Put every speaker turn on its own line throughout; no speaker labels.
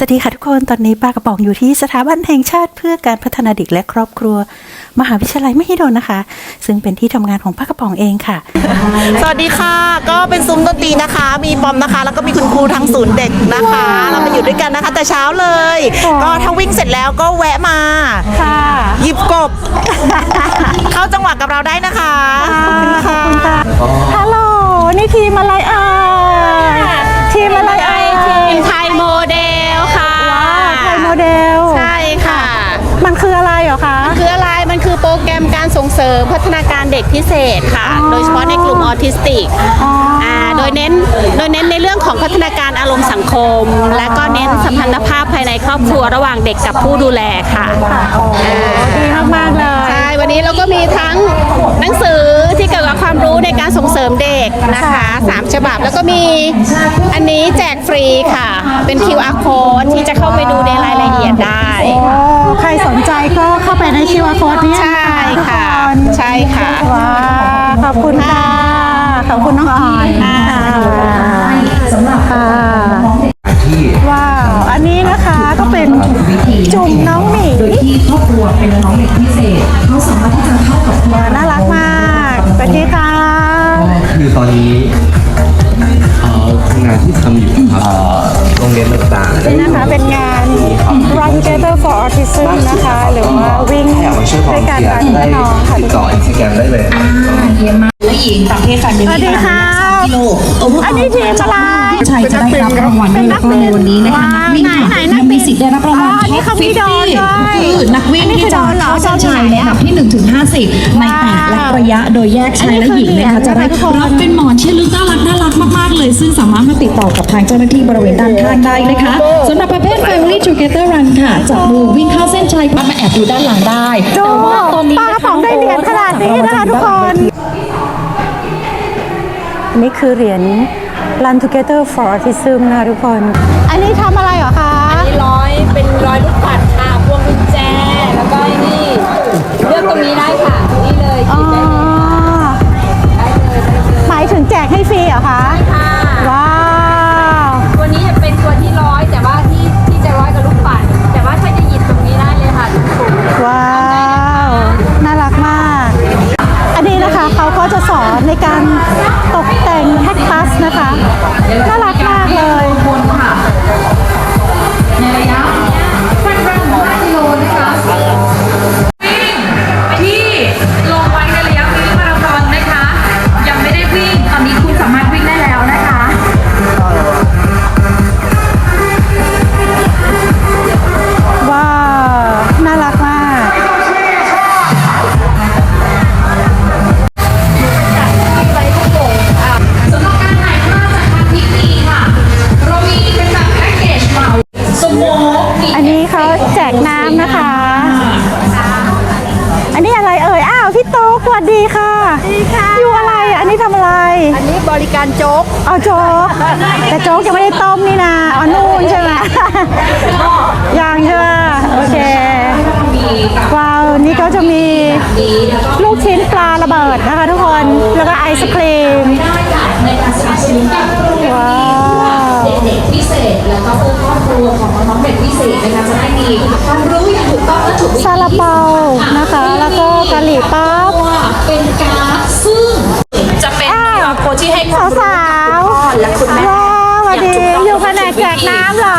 สวัสดีค่ะทุกคน ตอนนี้ป้ากระป๋องอยู่ที่สถาบันแห่งชาติเพื่อการพัฒนาเด็กและครอบครัว มหาวิทยาลัยมหิดลนะคะ ซึ่งเป็นที่ทำงานของป้ากระป๋องเองค่ะ
สวัสดีค่ะ ก็เป็นซุ้มดนตรีนะคะ มีปอมนะคะ แล้วก็มีคุณครูทั้งศูนย์เด็กนะคะ เรามาอยู่ด้วยกันนะคะ แต่เช้าเลย ก็ถ้าวิ่งเสร็จแล้วก็แวะมา
ค่ะ
หยิบกบ เข้าจังหวะกับเราได้นะคะขอบคุณค่ะ
ฮัลโหลนี่ทีมอะไรเอ่ย
ด็กพิเศษค่ะ โดยเฉพาะในกลุ่มออทิสติก
อ๋ออ่า
โดยเน้นโดยเน้นในเรื่องของพัฒนาการอารมณ์สังคม และก็เน้นสัมพันธภาพภายในครอบครัวระหว่างเด็กกับผู้ดูแลค่ะ
ดีมากๆเลย
ใช่วันนี้เราก็มีทั้งหนังสือที่เกี่ยวกับความรู้ในการส่งเสริมเด็กนะคะสามฉบับแล้วก็มีอันนี้แจกฟรีค่ะ เป็น QR code ที่จะเข้าไปดูในรายละเอียดได้
โอ้ใครสนใจก็ เข้าไปในชิวโค้ดนี้
ใช่ค่ะ ใช่ค่ะ
ว้าขอบคุณค่ะ ขอบคุณน้องออยค่ะค่ะ
ที่
ว้าว อันนี้นะคะก็เป็นจุ่มน้องหมี
โดยที่ครอบครัวเป็นน้องเด็กพิเศษเขาสามารถที่จะเข้ากับครอบครัว
น่ารักมากสวัสดีค่ะ
ก็คือตอนนี้เอ่อทำ งานที่ทำอยู่ครับเอ่อโรงเรียนต่างๆ
นี่นะคะเป็นงาน Run Together for Autism นะคะ หรือว่าวิ่ง
อยากมาช่วย
ด้วยกัน
เชีย
รัน
ร์ได้
น้องค่ะ
ติดต่ออินสตาแกรมได้เลยครับ
เยี่ยมมากและหญิงประเภทการเดิน
สวัสดีค่ะ
กิโล
อันนี้ทีมอะไร
ชายจะได้รับรางวัลในรางวัลวันนี้นะคะนักวิ่งค่ะยังมีสิทธิ์ได้รับรางวัล
อ๋อนี่เขามีโดรนด้วย
คือนักวิ่ง
อันนี้
ที่
คือ
จะ
โดรนเหรอ
เข้าเส้นชัยในอันดับที่1ถึง50 ในแต่ละระยะโดยแยกชายและหญิงนะคะจะได้รับเป็นหมอนที่ลึกน่ารักน่ารักมากๆ เลย ซึ่งสามารถมาติดต่อกับทางเจ้าหน้าที่บริเวณด้านข้างได้นะคะสำหรับประเภท Family Together Run ค่ะจับมือวิ่งเข้าเส้นชัยมาแอบดูด้านหลังได้
ดู
แต่ว่าตอนนี้
ปลากระป๋องได้เหรียญขนาดนี้นะคะทุกคนอันนี้คือเหรียญ Run Together for Autism นะคะทุกคน อันนี้ทำอะไรเหรอคะ
ร้อยเป็นร้อยลูกปัดค่ะ พวงกุญแจ แล้วก็ไอ้นี่ เลือกตรงนี้ได้ค่ะนี่เลยห
อ๋อ
ยิบได้เลยได้เลยได้เลย
หมายถึงแจกให้ฟรีเหรอคะ ศครีม
ในการสนับสนุนการโรงเรียน
ว้าว
เด็กๆพิเศษแล้วก็เพื่อครอบครัวของน้องๆเด็กพิเศษนะคะจะได้มีความรู้อย่างถูกต้องและถูกวิธี
ซาลาเปานะคะ แล้วก็กะหรี่ปั๊บ
ว่าเป็นการดซึ่ง
จะเป็น
อ้าว
โค้ดที่ให้
สาวสาวๆและคุณแม่ว้าวสวัสดีอยู่แผนกแจกน้ำเหรอ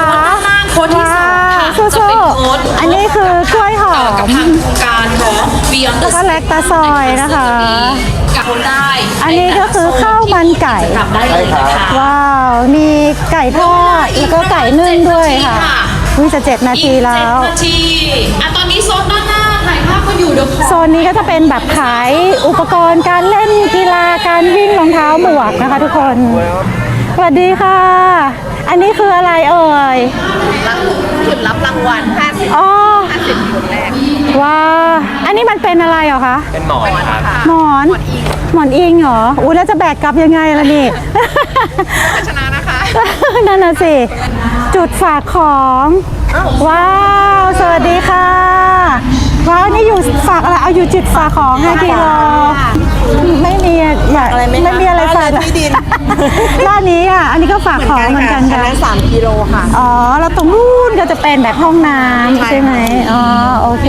โค้ดที่สองค่ะ
สู้
จะเป็นโค้ด
ๆอันนี้คือกล้วยหอ
ต่อกับ
ม
ทางโครงการของ Beyond the
แล้วก็แลคตาซอยนะคะ
กับ คนได้
อันนี้ก็คือข้าวมันไก่
กลับได้เลยนะคะ
ว้าว มีไก่ทอดแล้วก็ไก่นึ่งด้วยค่ะวิจะเจ็ดนาทีแล้ว
อีกเจ็ดนาทีอะตอนนี้โซนด้านหน้าถ่ายภาพก็อยู่เดี๋ยวขอ
โซนนี้ก็จะเป็นแบบขายอุปกรณ์การเล่นกีฬาการวิ่งรองเท้าหมวกนะคะทุกคน สวัสดีค่ะ อันนี้คืออะไรเอ่ย
จุดรับรางวัล50
อ๋อ
50คนแรก
ว้าอันนี้มันเป็นอะไรเหรอคะ
เป็นหมอนครับ
หมอน หมอนอิง เหรอ อุ้ยแล้วจะแบกกลับยังไงล่ะนี่
ชนะนะคะ
นั่นน่ะสิ จุดฝากของ ว้าว สวัสดีค่ะ ว้าว นี่อยู่ฝากอะไร เอาอยู่จุดฝากของ5กิโลไม่มีอยาก
อะไรไหมคะ
ไม่มีอะไรฝาก
บ้านเลยที่ดิน
ด้านนี้อะ อันนี้ก็ฝากของเหมือนกัน
อัน
ค่ะ
นั้นสามกิโลค่ะ
อ๋อ แล้วตรงนู้นก็จะเป็นแบบห้องน้ำใช่ไห
ม
อ๋อ
โอเค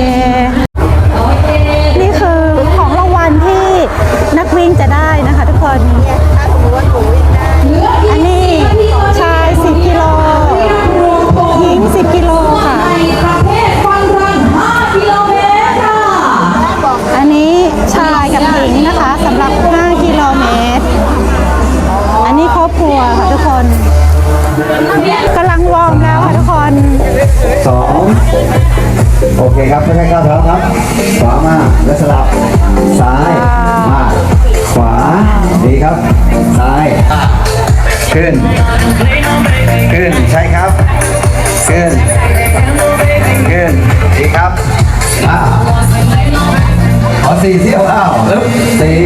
ขวามาแล้วสลับ ซ้าย มา ขวา ดีครับ ซ้าย ขึ้น ขึ้น ใช่ครับ ขึ้น ขึ้น ดีครับมาขอสี่เที่ยวอ้าวสี่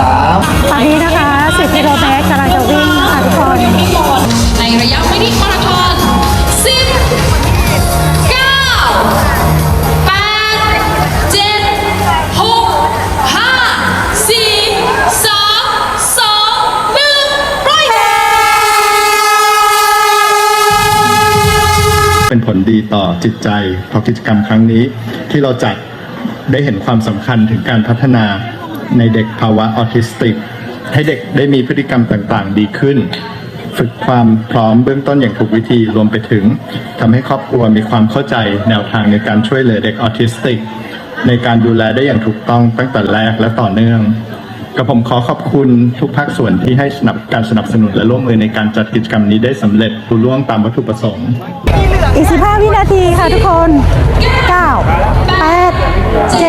สาม
ตอนนี้นะคะ จิ
ตใจพราะกิจกรรมครั้งนี้ ที่เราจัดได้เห็นความสำคัญถึงการพัฒนาในเด็กภาวะออทิสติก ให้เด็กได้มีพฤติกรรมต่างๆ ดีขึ้น ฝึกความพร้อมเบื้องต้นอย่างถูกวิธีรวมไปถึงทำให้ครอบครัวมีความเข้าใจแนวทางในการช่วยเหลือเด็กออทิสติก ในการดูแลได้อย่างถูกต้องตั้งแต่แรกและต่อเนื่องกับผมขอขอบคุณทุกภาคส่วนที่ให้สนับการสนับสนุนและร่วมมือในการจัดกิจกรรมนี้ได้สำเร็จรุ่ล่วงตามวัตถุประสงค์
อีก 15 วินาทีค่ะทุกคน 9 8 7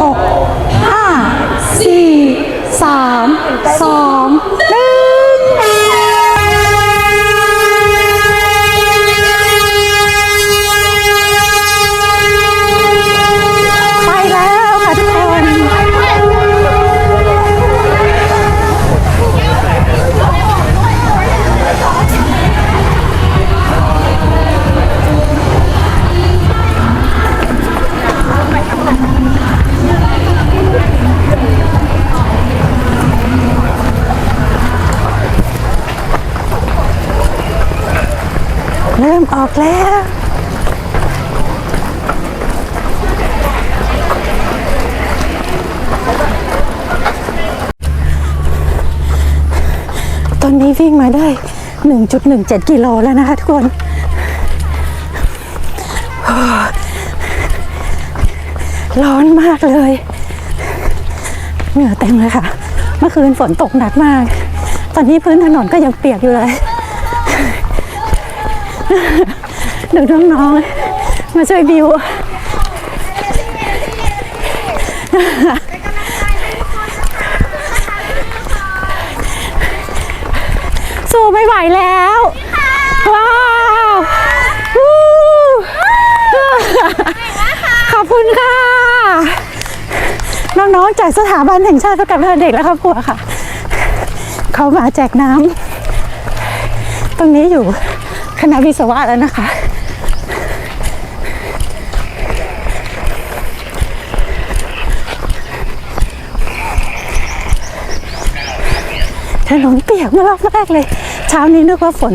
6 5 4 3 2 1ไปแล้วค่ะทุกคน ออกแล้ว ตอนนี้วิ่งมาได้ 1.17 กิโลแล้วนะคะทุกคนร้อนมากเลย เหงื่อเต็มเลยค่ะ เมื่อคืนฝนตกหนักมาก ตอนนี้พื้นถนนก็ยังเปียกอยู่เลย ดูน้องๆ มาช่วยบิวสู้ไม่ไหวแล้วว้าววู้ขอบคุณค่ะ น้องๆจากสถาบันแห่งชาติเพื่อการพัฒนเด็กและครอบครัวค่ะ เขามาแจกน้ำตรงนี้อยู่ ณะวิศวะแล้วนะคะ ถนนเปียกมากมากเลย เช้านี้นึกว่าฝน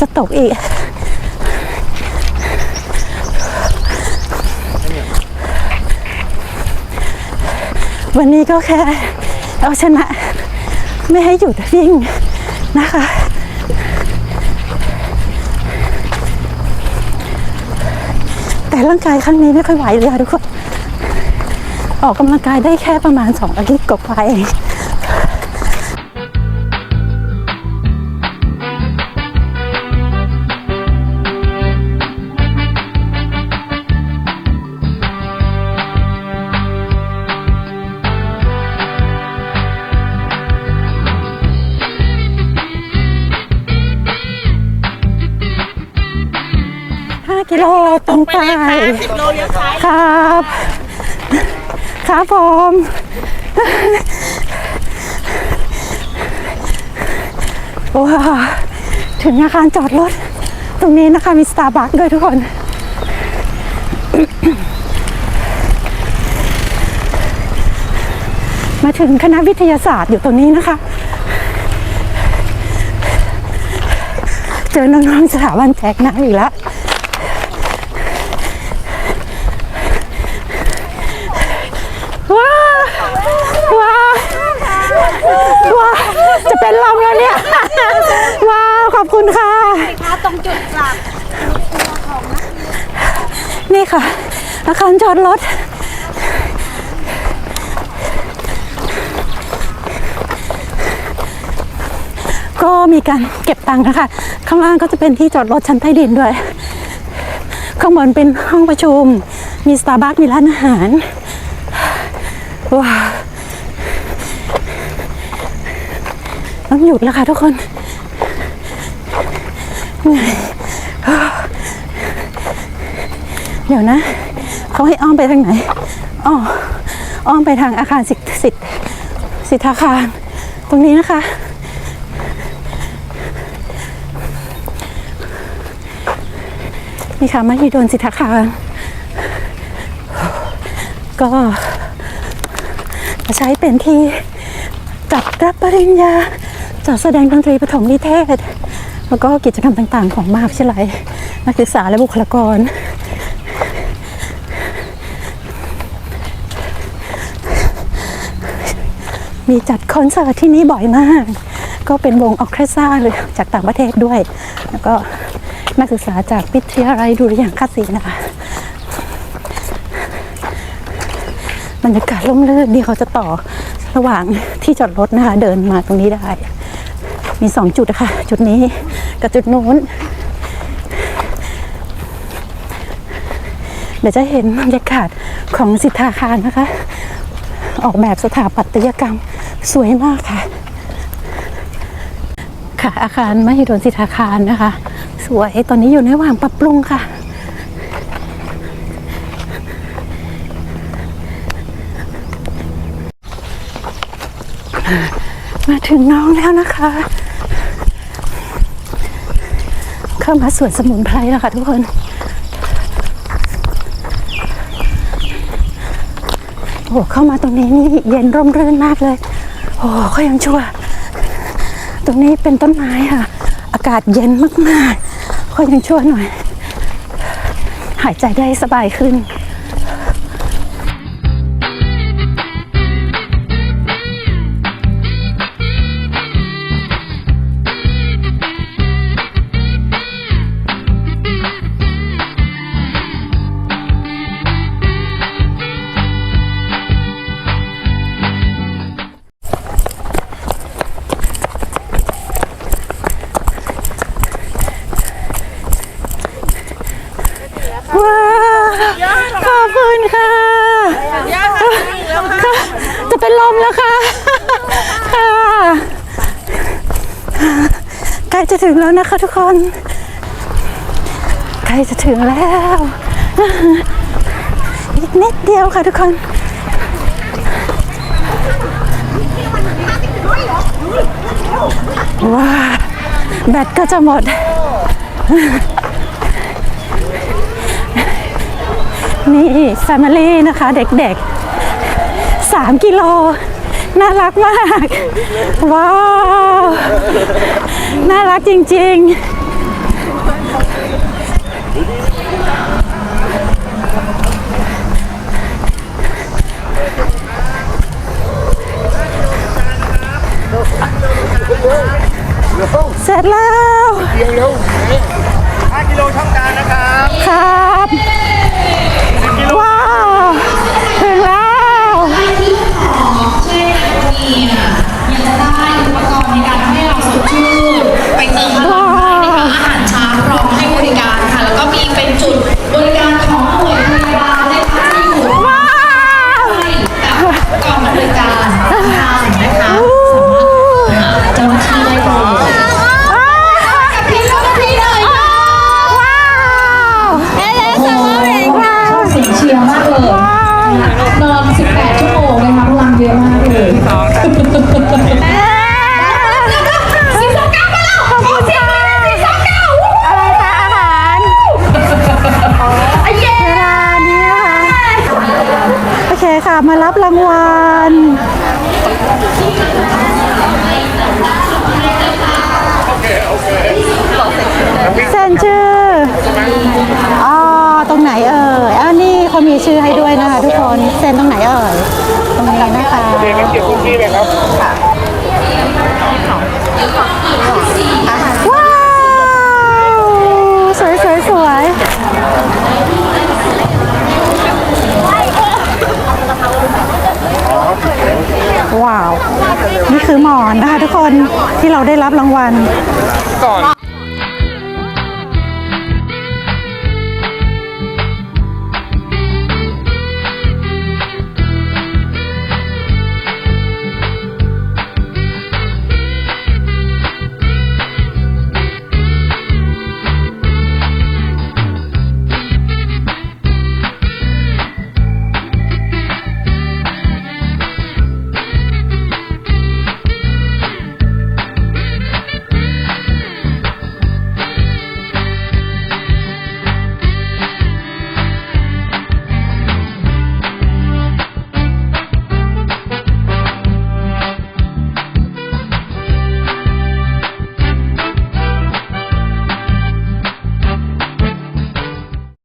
จะตกอีกวันนี้ก็แค่เอาชนะ ไม่ให้หยุดวิ่งนะคะ แต่ร่างกายครั้งนี้ไม่ค่อยไหวเลยค่ะทุกคน ออกกำลังกายได้แค่ประมาณ 2 อาทิตย์กว่าเอง ตรงไป
10โลเลี้ยวซ้าย
ครับ ครับผมว้าวถึงอาคารจอดรถ ตรงนี้นะคะมีสตาร์บัคด้วยทุกคนอมาถึงคณะวิทยาศาสตร์อยู่ตรงนี้นะคะ เจอน้องๆสถาบันแจกน้ำอีกแล้วว้าวว้าวว้าวจะเป็นลมแล้วเนี่ย ว้าว ขอบคุณค่ะ
ตรงจุดกลับ
นี่ค่ะ อาคารจอดรถ ก็มีการเก็บตังค์นะคะ ข้างล่างก็จะเป็นที่จอดรถชั้นใต้ดินด้วย ข้างบนเป็นห้องประชุม มีสตาร์บัคมีร้านอาหาร ว้าวต้องหยุดแล้วค่ะทุกคนเหนื่อย เดี๋ยวนะเขาให้อ้อมไปทางไหนอ้ออ้อมไปทางอาคารสิทธิ์สิทธิ์สิทธาคาร ตรงนี้นะคะ นี่ค่ะมหิดลสิทธาคาร ก็จะใช้เป็นที่จัดรับปริญญาจัดแสดงดนตรีปฐมนิเทศ แล้วก็กิจกรรมต่างๆ ของมหาวิทยาลัยนักศึกษาและบุคลากร มีจัดคอนเสิร์ตที่นี่บ่อยมาก ก็เป็นวงออร์เคสตราเลยจากต่างประเทศด้วย แล้วก็นักศึกษาจากวิทยาลัยดุริยางคศิลป์นะคะบรรยากาศร่มรื่นนี่เขาจะต่อระหว่างที่จอดรถนะคะ เดินมาตรงนี้ได้ มีสองจุดนะคะจุดนี้กับจุดนู้นเดี๋ยวจะเห็นบรรยากาศของสิทธาคารนะคะ ออกแบบสถาปัตยกรรม สวยมากค่ะ ค่ะอาคารมหิดลสิทธาคารนะคะ สวยตอนนี้อยู่ในระหว่างปรับปรุงค่ะ มาถึงน้องแล้วนะคะ เข้ามาสวนสมุนไพรแล้วค่ะทุกคนโอ้โหเข้ามาตรงนี้นี่เย็นร่มรื่นมากเลย โอ้ก็ยังชั่ว ตรงนี้เป็นต้นไม้ค่ะ อากาศเย็นมากๆก็ยังชั่วหน่อย หายใจได้สบายขึ้น นะคะทุกคนใกล้จะถึงแล้วอีกนิดเดียวค่ะทุกคนว้าแบตก็จะหมด นี่แฟมิลี่นะคะ เด็กๆ 3 กิโล น่ารักมาก ว้าว น่ารักจริง ๆ เสร็จแล้ว
มารับรางวัลเซ็นชื่
ออ๋อตรงไหนเอ่ยอันนี้เขามีชื่อให้ด้วยนะคะทุกคนเซ็นตรงไหนเอ่ยตรงนี้นะคะเก็บพื้นที่เลยครับ ที่เราได้รับรางวัล
ก่อน